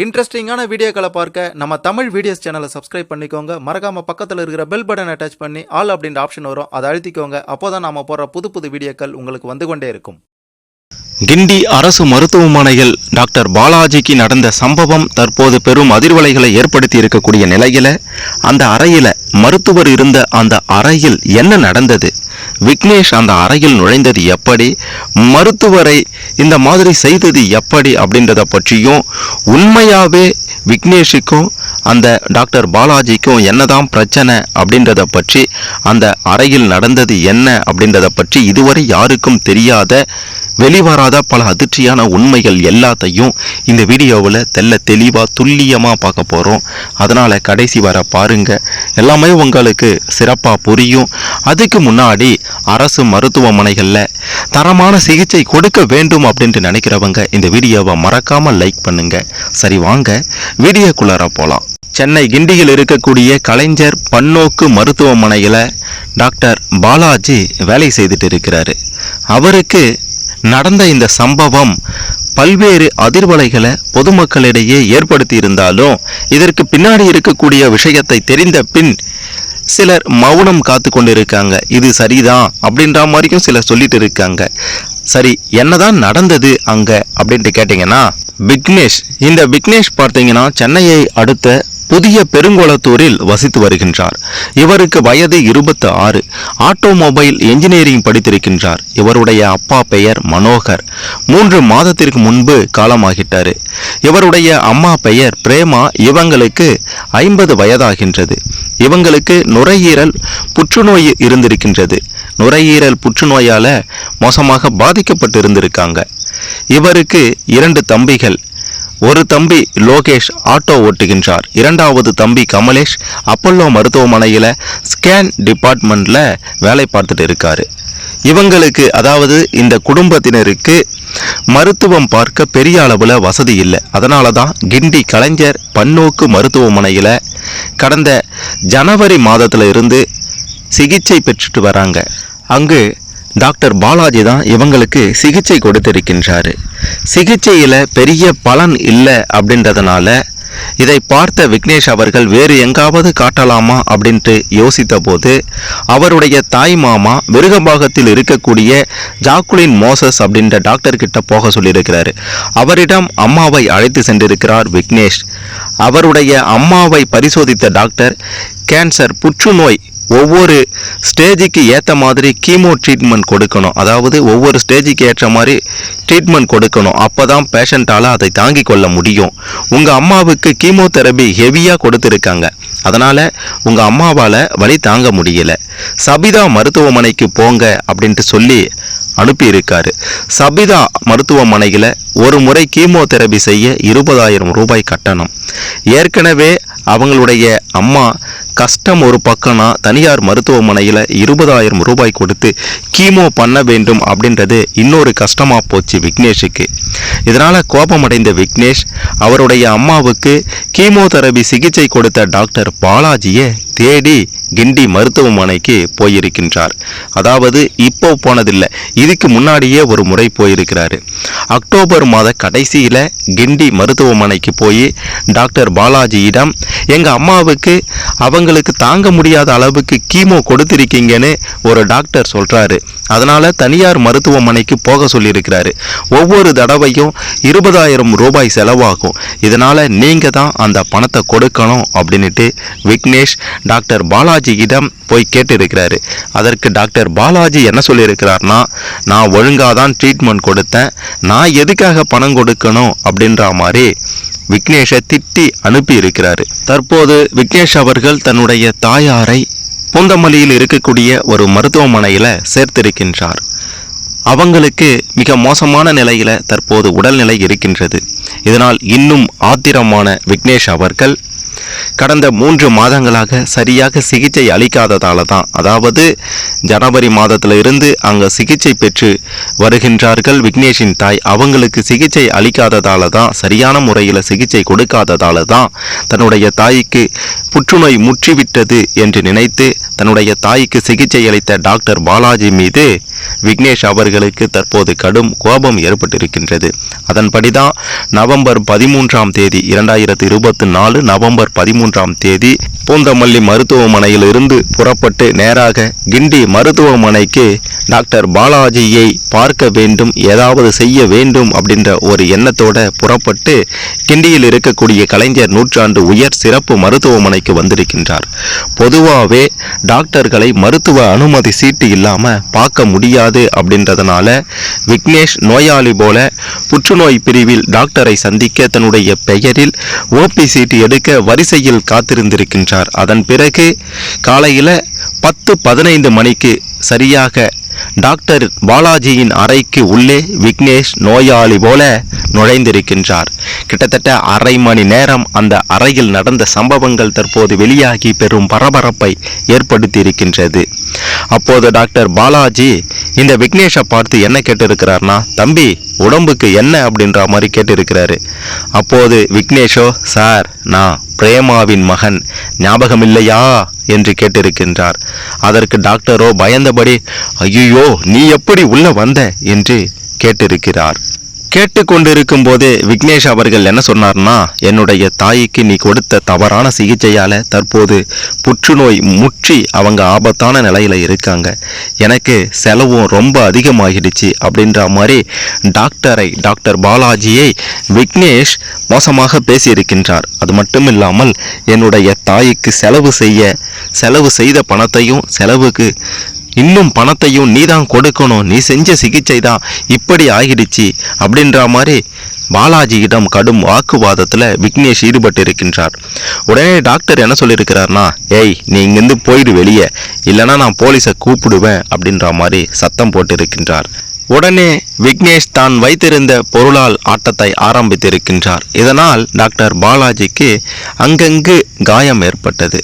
இன்ட்ரெஸ்டிங்கான வீடியோக்களை பார்க்க நம்ம தமிழ் வீடியோஸ் சேனலை சப்ஸ்கிரைப் பண்ணிக்கோங்க. மறக்காம பக்கத்தில் இருக்கிற பெல் பட்டன் அட்டாச் பண்ணி ஆல் அப்படின்ற ஆப்ஷன் வரும். அதை அழுத்திக்கோங்க. அப்போதான் நாம போற புது புது வீடியோக்கள் உங்களுக்கு வந்து கொண்டே இருக்கும். கிண்டி அரசு மருத்துவமனையில் டாக்டர் பாலாஜிக்கு நடந்த சம்பவம் தற்போது பெரும் அதிர்வலைகளை ஏற்படுத்தி இருக்கக்கூடிய நிலையில அந்த அறையில மருத்துவர் இருந்த அந்த அறையில் என்ன நடந்தது? விக்னேஷ் அந்த அறையில் நுழைந்தது எப்படி? மருத்துவரை இந்த மாதிரி செய்தது எப்படி அப்படின்றத பற்றியும் உண்மையாகவே விக்னேஷுக்கும் அந்த டாக்டர் பாலாஜிக்கும் என்னதான் பிரச்சனை அப்படின்றத பற்றி அந்த அறையில் நடந்தது என்ன அப்படின்றத பற்றி இதுவரை யாருக்கும் தெரியாத வெளிவராத பல அதிர்ச்சியான உண்மைகள் எல்லாத்தையும் இந்த வீடியோவில் தெல்ல தெளிவாக துல்லியமாக பார்க்க போகிறோம் அதனால் கடைசி வர பாருங்க. எல்லாமே உங்களுக்கு சிறப்பாக புரியும். அதுக்கு முன்னாடி அரசு மருத்துவமனைகளில் தரமான சிகிச்சை கொடுக்க வேண்டும் அப்படின்ட்டு நினைக்கிறவங்க இந்த வீடியோவை மறக்காமல் லைக் பண்ணுங்கள் சரி வாங்க. வீடியோக்குள்ளார போகலாம் சென்னை கிண்டியில் இருக்கக்கூடிய கலைஞர் பன்னோக்கு மருத்துவமனையில் டாக்டர் பாலாஜி வேலை செய்துட்டு இருக்கிறாரு. அவருக்கு நடந்த இந்த சம்பவம் பல்வேறு அதிர்வலைகளை பொதுமக்களிடையே ஏற்படுத்தி இருந்தாலும் இதற்கு பின்னாடி இருக்கக்கூடிய விஷயத்தை தெரிந்த பின் சிலர் மௌனம் காத்து கொண்டிருக்காங்க. இது சரிதான் அப்படின்ற மாதிரியும் சிலர் சொல்லிட்டு இருக்காங்க. சரி என்னதான் நடந்தது அங்கே அப்படின்ட்டு கேட்டிங்கன்னா விக்னேஷ். இந்த விக்னேஷ் பார்த்தீங்கன்னா சென்னையை அடுத்த புதிய பெருங்குளத்தூரில் வசித்து வருகின்றார். இவருக்கு வயது இருபத்தி ஆறு ஆட்டோமொபைல் என்ஜினியரிங் படித்திருக்கின்றார். இவருடைய அப்பா பெயர் மனோகர். மூன்று மாதத்திற்கு முன்பு காலமாகிட்டார். இவருடைய அம்மா பெயர் பிரேமா. இவங்களுக்கு ஐம்பது வயதாகின்றது. இவங்களுக்கு நுரையீரல் புற்றுநோய் இருந்திருக்கின்றது. நுரையீரல் புற்றுநோயால் மோசமாக பாதிக்கப்பட்டு இருந்திருக்காங்க இவருக்கு இரண்டு தம்பிகள். ஒரு தம்பி லோகேஷ் ஆட்டோ ஓட்டுகின்றார். இரண்டாவது தம்பி கமலேஷ் அப்பல்லோ மருத்துவமனையில் ஸ்கேன் டிபார்ட்மெண்ட்ல வேலை பார்த்துட்டு இருக்காரு. இவங்களுக்கு அதாவது இந்த குடும்பத்தினருக்கு மருத்துவம் பார்க்க பெரிய அளவில் வசதி இல்லை. அதனால தான் கிண்டி கலைஞர் பன்னோக்கு மருத்துவமனையில் கடந்த ஜனவரி மாதத்துல இருந்து சிகிச்சை பெற்றுட்டு வராங்க. அங்கு டாக்டர் பாலாஜி தான் இவங்களுக்கு சிகிச்சை கொடுத்திருக்கின்றார். சிகிச்சையில் பெரிய பலன் இல்லை அப்படின்றதுனால இதை பார்த்த விக்னேஷ் அவர்கள் வேறு எங்காவது காட்டலாமா அப்படின்ட்டு யோசித்தபோது அவருடைய தாய் மாமா விருகபாகத்தில் இருக்கக்கூடிய ஜாக்குலின் மோசஸ் அப்படின்ற டாக்டர் கிட்ட போக சொல்லியிருக்கிறார். அவரிடம் அம்மாவை அழைத்து சென்றிருக்கிறார் விக்னேஷ். அவருடைய அம்மாவை பரிசோதித்த டாக்டர் கேன்சர் புற்றுநோய் ஒவ்வொரு ஸ்டேஜுக்கு ஏற்ற மாதிரி கீமோ ட்ரீட்மெண்ட் கொடுக்கணும். அதாவது ஒவ்வொரு ஸ்டேஜுக்கு ஏற்ற மாதிரி ட்ரீட்மெண்ட் கொடுக்கணும். அப்போ தான் பேஷண்ட்டால் அதை தாங்கிக் கொள்ள முடியும். உங்கள் அம்மாவுக்கு கீமோதெரபி ஹெவியாக கொடுத்துருக்காங்க. அதனால் உங்கள் அம்மாவால் வழி தாங்க முடியலை. சபிதா மருத்துவமனைக்கு போங்க அப்படின்ட்டு சொல்லி அனுப்பியிருக்காரு. சபிதா மருத்துவமனையில் ஒரு முறை கீமோதெரபி செய்ய இருபதாயிரம் ரூபாய் கட்டணம். ஏற்கனவே அவங்களுடைய அம்மா கஷ்டம் ஒரு பக்கம்னா தனியார் மருத்துவமனையில் இருபதாயிரம் ரூபாய் கொடுத்து கீமோ பண்ண வேண்டும் அப்படின்றது இன்னொரு கஷ்டமாக போச்சு விக்னேஷுக்கு. இதனால் கோபமடைந்த விக்னேஷ் அவருடைய அம்மாவுக்கு கீமோதெரபி சிகிச்சை கொடுத்த டாக்டர் பாலாஜியை தேடி கிண்டி மருத்துவமனைக்கு போயிருக்கின்றார். அதாவது இப்போ போனதில்லை. இதுக்கு முன்னாடியே ஒரு முறை போயிருக்கிறாரு. அக்டோபர் மாத கடைசியில் கிண்டி மருத்துவமனைக்கு போய் டாக்டர் பாலாஜியிடம் எங்கள் அம்மாவுக்கு அவங்களுக்கு தாங்க முடியாத அளவுக்கு கீமோ கொடுத்துருக்கீங்கன்னு ஒரு டாக்டர் சொல்கிறாரு அதனால் தனியார் மருத்துவமனைக்கு போக சொல்லியிருக்கிறாரு. ஒவ்வொரு தடவையும் இருபதாயிரம் ரூபாய் செலவாகும். இதனால் நீங்கள் தான் அந்த பணத்தை கொடுக்கணும் அப்படின்ட்டு விக்னேஷ் டாக்டர் பாலாஜி பாலாஜியிடம் போய் கேட்டிருக்கிறாரு. அதற்கு டாக்டர் பாலாஜி என்ன சொல்லியிருக்கிறார்னா நான் ஒழுங்காக தான் ட்ரீட்மெண்ட் கொடுத்தேன். நான் எதுக்காக பணம் கொடுக்கணும்? அப்படின்ற மாதிரி விக்னேஷை திட்டி அனுப்பி இருக்கிறாரு தற்போது விக்னேஷ் அவர்கள் தன்னுடைய தாயாரை பூந்தமல்லியில் இருக்கக்கூடிய ஒரு மருத்துவமனையில் சேர்த்திருக்கின்றார். அவங்களுக்கு மிக மோசமான நிலையில் தற்போது உடல்நிலை இருக்கின்றது. இதனால் இன்னும் ஆத்திரமான விக்னேஷ் அவர்கள் கடந்த மூன்று மாதங்களாக சரியாக சிகிச்சை அளிக்காததால தான் அதாவது ஜனவரி மாதத்திலிருந்து இருந்து சிகிச்சை பெற்று வருகின்றார்கள் விக்னேஷின் தாய். அவங்களுக்கு சிகிச்சை அளிக்காததால தான் சரியான முறையில் சிகிச்சை கொடுக்காததால தான் தன்னுடைய தாய்க்கு புற்றுநோய் முற்றிவிட்டது என்று நினைத்து தன்னுடைய தாய்க்கு சிகிச்சை அளித்த டாக்டர் பாலாஜி மீது விக்னேஷ் அவர்களுக்கு தற்போது கடும் கோபம் ஏற்பட்டிருக்கின்றது. அதன்படிதான் நவம்பர் பதிமூன்றாம் தேதி இரண்டாயிரத்தி இருபத்தி நாலு நவம்பர் பதிமூன்றாம் தேதி பூந்தமல்லி மருத்துவமனையில் இருந்து புறப்பட்டு நேராக கிண்டி மருத்துவமனைக்கு டாக்டர் பாலாஜியை பார்க்க வேண்டும் ஏதாவது செய்ய வேண்டும் அப்படின்ற ஒரு எண்ணத்தோட புறப்பட்டு கிண்டியில் இருக்கக்கூடிய கலைஞர் நூற்றாண்டு உயர் சிறப்பு மருத்துவமனைக்கு வந்திருக்கின்றார். பொதுவாகவே டாக்டர்களை மருத்துவ அனுமதி சீட்டு இல்லாம பார்க்க முடியாது அப்படின்றதுனால விக்னேஷ் நோயாளி போல புற்றுநோய் பிரிவில் டாக்டரை சந்திக்க தன்னுடைய பெயரில் ஓபி சீட்டு எடுக்க வரிசையில் காத்திருந்திருக்கின்றார். அதன் பிறகு காலையில் பத்து பதினைந்து மணிக்கு சரியாக டாக்டர் பாலாஜியின் அறைக்கு உள்ளே விக்னேஷ் நோயாளி போல நுழைந்திருக்கின்றார். கிட்டத்தட்ட அரை மணி நேரம் அந்த அறையில் நடந்த சம்பவங்கள் தற்போது வெளியாகி பெரும் பரபரப்பை ஏற்படுத்தியிருக்கின்றது. அப்போது டாக்டர் பாலாஜி இந்த விக்னேஷை பார்த்து என்ன கேட்டிருக்கிறார்னா தம்பி உடம்புக்கு என்ன? அப்படின்ற மாதிரி கேட்டிருக்கிறாரு. அப்போது விக்னேஷோ சார் நான் பிரேமாவின் மகன். ஞாபகம் இல்லையா என்று கேட்டிருக்கின்றார். அதற்கு டாக்டரோ பயந்தபடி ஐயோ நீ எப்படி உள்ள வந்த? என்று கேட்டிருக்கிறார். கேட்டுக்கொண்டிருக்கும் போதே விக்னேஷ் அவர்கள் என்ன சொன்னார்னா என்னுடைய தாய்க்கு நீ கொடுத்த தவறான சிகிச்சையால் தற்போது புற்றுநோய் முற்றி அவங்க ஆபத்தான நிலையில் இருக்காங்க. எனக்கு செலவும் ரொம்ப அதிகமாகிடுச்சு அப்படின்ற மாதிரி டாக்டரை டாக்டர் பாலாஜியை விக்னேஷ் மோசமாக பேசியிருக்கின்றார். அது மட்டும் இல்லாமல் என்னுடைய தாய்க்கு செலவு செய்ய செலவு செய்த பணத்தையும் செலவுக்கு இன்னும் பணத்தையும் நீ தான் கொடுக்கணும். நீ செஞ்ச சிகிச்சை தான் இப்படி ஆகிடுச்சு அப்படின்ற மாதிரி பாலாஜியிடம் கடும் வாக்குவாதத்தில் விக்னேஷ் ஈடுபட்டு இருக்கின்றார் உடனே டாக்டர் என்ன சொல்லியிருக்கிறார்னா ஏய் நீ இங்கேருந்து போயிடு வெளியே. இல்லைன்னா நான் போலீஸை கூப்பிடுவேன் அப்படின்ற மாதிரி சத்தம் போட்டு இருக்கின்றார் உடனே விக்னேஷ் தான் வைத்திருந்த பொருளால் ஆட்டத்தை ஆரம்பித்திருக்கின்றார். இதனால் டாக்டர் பாலாஜிக்கு அங்கங்கு காயம் ஏற்பட்டது.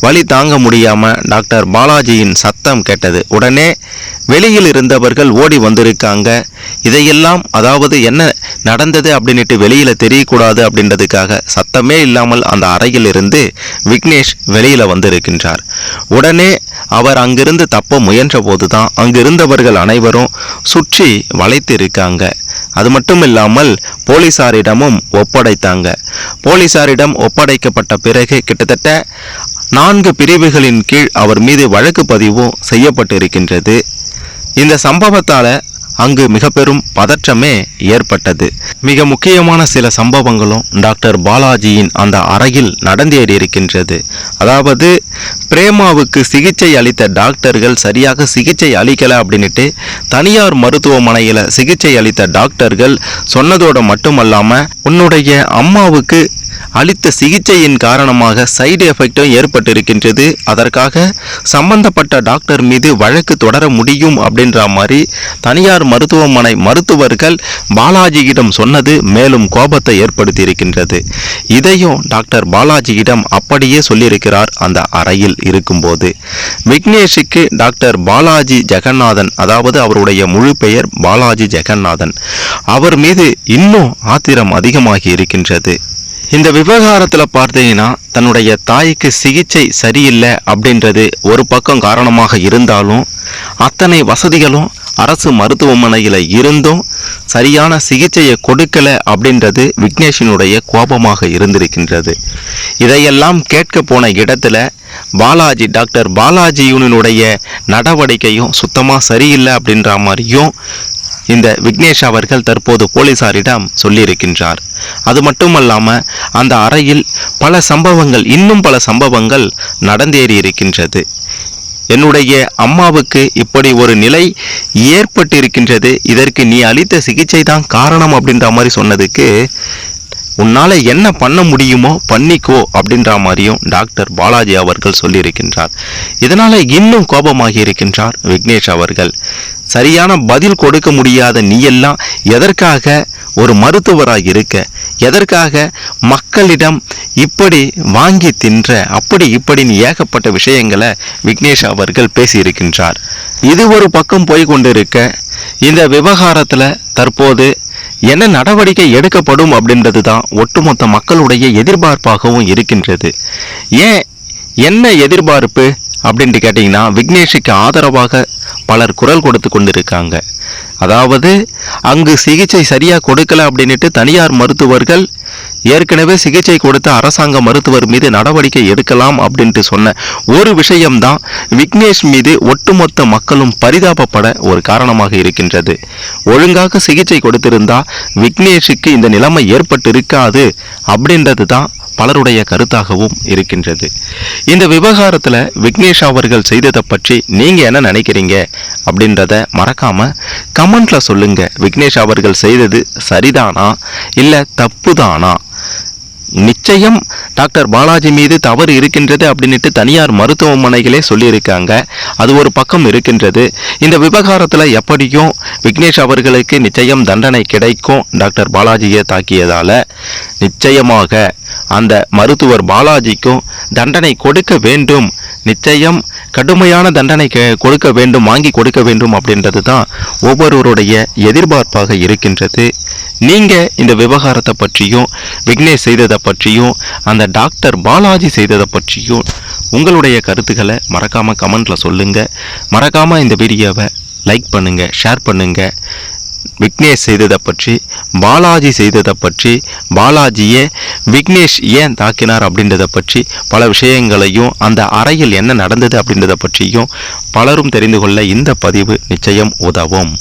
வலி தாங்க முடியாம டாக்டர் பாலாஜியின் சத்தம் கேட்டது. உடனே வெளியில் இருந்தவர்கள் ஓடி வந்திருக்காங்க. இதையெல்லாம் அதாவது என்ன நடந்தது அப்படின்னுட்டு வெளியில் தெரியக்கூடாது அப்படின்றதுக்காக சத்தமே இல்லாமல் அந்த அறையில் இருந்து விக்னேஷ் வெளியில் வந்திருக்கின்றார். உடனே அவர் அங்கிருந்து தப்ப முயன்ற போதுதான் அங்கிருந்தவர்கள் அனைவரும் சுற்றி வளைத்து இருக்காங்க அது மட்டும் இல்லாமல் போலீசாரிடமும் ஒப்படைத்தாங்க. போலீசாரிடம் ஒப்படைக்கப்பட்ட பிறகு கிட்டத்தட்ட நான்கு பிரிவுகளின் கீழ் அவர் மீது வழக்கு பதிவும் செய்யப்பட்டிருக்கின்றது. இந்த சம்பவத்தால் அங்கு மிக பெரும் பதற்றமே ஏற்பட்டது. மிக முக்கியமான சில சம்பவங்களும் டாக்டர் பாலாஜியின் அந்த அறையில் நடந்தேறி இருக்கின்றது அதாவது பிரேமாவுக்கு சிகிச்சை அளித்த டாக்டர்கள் சரியாக சிகிச்சை அளிக்கலை அப்படின்னுட்டு தனியார் மருத்துவமனையில் சிகிச்சை அளித்த டாக்டர்கள் சொன்னதோடு மட்டுமல்லாமல் உன்னுடைய அம்மாவுக்கு அளித்த சிகிச்சையின் காரணமாக சைடு எஃபெக்டும் ஏற்பட்டிருக்கின்றது. அதற்காக சம்பந்தப்பட்ட டாக்டர் மீது வழக்கு தொடர முடியும் அப்படின்ற மாதிரி தனியார் மருத்துவமனை மருத்துவர்கள் பாலாஜியிடம் சொன்னது மேலும் கோபத்தை ஏற்படுத்தியிருக்கின்றது. இதையும் டாக்டர் பாலாஜியிடம் அப்படியே சொல்லியிருக்கிறார் அந்த அறையில் இருக்கும்போது. விக்னேஷுக்கு டாக்டர் பாலாஜி ஜெகநாதன் அதாவது அவருடைய முழு பெயர் பாலாஜி ஜெகநாதன். அவர் மீது இன்னும் ஆத்திரம் அதிகமாகி இருக்கின்றது. இந்த விவகாரத்தில் பார்த்தீங்கன்னா தன்னுடைய தாய்க்கு சிகிச்சை சரியில்லை அப்படின்றது ஒரு பக்கம் காரணமாக இருந்தாலும் அத்தனை வசதிகளும் அரசு மருத்துவமனையில் இருந்தும் சரியான சிகிச்சையை கொடுக்கல அப்படின்றது விக்னேஷினுடைய கோபமாக இருந்திருக்கின்றது. இதையெல்லாம் கேட்க போன இடத்துல பாலாஜி டாக்டர் பாலாஜியுனுடைய நடவடிக்கையும் சுத்தமாக சரியில்லை அப்படின்ற மாதிரியும் இந்த விக்னேஷ் அவர்கள் தற்போது போலீசாரிடம் சொல்லியிருக்கின்றார். அது மட்டுமல்லாம அந்த அறையில் பல சம்பவங்கள் இன்னும் பல சம்பவங்கள் நடந்தேறி இருக்கின்றது என்னுடைய அம்மாவுக்கு இப்படி ஒரு நிலை ஏற்பட்டிருக்கின்றது இதற்கு நீ அளித்த சிகிச்சை தான் காரணம் அப்படின்ற மாதிரி சொன்னதுக்கு உன்னால என்ன பண்ண முடியுமோ பண்ணிக்கோ அப்படின்ற மாதிரியும் டாக்டர் பாலாஜி அவர்கள் சொல்லியிருக்கின்றார். இதனால இன்னும் கோபமாகி இருக்கின்றார் விக்னேஷ் அவர்கள். சரியான பதில் கொடுக்க முடியாத நீ எல்லாம் எதற்காக ஒரு மருத்துவராக இருக்க எதற்காக மக்களிடம் இப்படி வாங்கி தின்ற அப்படி இப்படின்னு ஏகப்பட்ட விஷயங்களை விக்னேஷ் அவர்கள் பேசியிருக்கின்றார். இது ஒரு பக்கம் போய் கொண்டிருக்க இந்த விவகாரத்தில் தற்போது என்ன நடவடிக்கை எடுக்கப்படும் அப்படின்றது தான் ஒட்டுமொத்த மக்களுடைய எதிர்பார்ப்பாகவும் இருக்கின்றது. ஏன் என்ன எதிர்பார்ப்பு? அப்படின்ட்டு கேட்டிங்கன்னா விக்னேஷுக்கு ஆதரவாக பலர் குரல் கொடுத்து கொண்டிருக்காங்க. அதாவது அங்கு சிகிச்சை சரியாக கொடுக்கல அப்படின்ட்டு தனியார் மருத்துவர்கள் ஏற்கனவே சிகிச்சை கொடுத்த அரசாங்க மருத்துவர் மீது நடவடிக்கை எடுக்கலாம் அப்படின்ட்டு சொன்ன ஒரு விஷயம்தான் விக்னேஷ் மீது ஒட்டுமொத்த மக்களும் பரிதாபப்பட ஒரு காரணமாக இருக்கின்றது. ஒழுங்காக சிகிச்சை கொடுத்திருந்தா விக்னேஷுக்கு இந்த நிலைமை ஏற்பட்டு இருக்காது அப்படின்றது தான் பலருடைய கருத்தாகவும் இருக்கின்றது. இந்த விவகாரத்தில் விக்னேஷ் அவர்கள் செய்ததை பற்றி நீங்கள் என்ன நினைக்கிறீங்க அப்படின்றத மறக்காமல் கமெண்ட்டில் சொல்லுங்கள் விக்னேஷ் அவர்கள் செய்தது சரிதானா? இல்ல தப்புதானா? நிச்சயம் டாக்டர் பாலாஜி மீது தவறு இருக்கின்றது அப்படின்ட்டு தனியார் மருத்துவமனைகளே சொல்லியிருக்காங்க. அது ஒரு பக்கம் இருக்கின்றது. இந்த விவகாரத்தில் எப்படியும் விக்னேஷ் அவர்களுக்கு நிச்சயம் தண்டனை கிடைக்கும். டாக்டர் பாலாஜியை தாக்கியதால் நிச்சயமாக அந்த மருத்துவர் பாலாஜிக்கும் தண்டனை கொடுக்க வேண்டும். நிச்சயம் கடுமையான தண்டனை கொடுக்க வேண்டும் வாங்கி கொடுக்க வேண்டும் அப்படின்றது தான் ஒவ்வொருவருடைய எதிர்பார்ப்பாக இருக்கின்றது. நீங்கள் இந்த விவகாரத்தை பற்றியும் விக்னேஷ் செய்ததை பற்றியும் அந்த டாக்டர் பாலாஜி செய்ததை பற்றியும் உங்களுடைய கருத்துக்களை மறக்காமல் கமெண்டில் சொல்லுங்கள் மறக்காமல் இந்த வீடியோவை லைக் பண்ணுங்கள் ஷேர் பண்ணுங்கள் விக்னேஷ் செய்ததை பற்றி பாலாஜி செய்ததை பற்றி பாலாஜியே விக்னேஷ் ஏன் தாக்கினார் அப்படின்றத பற்றி பல விஷயங்களையும் அந்த அறையில் என்ன நடந்தது அப்படின்றத பற்றியும் பலரும் தெரிந்து கொள்ள இந்த பதிவு நிச்சயம் உதவும்.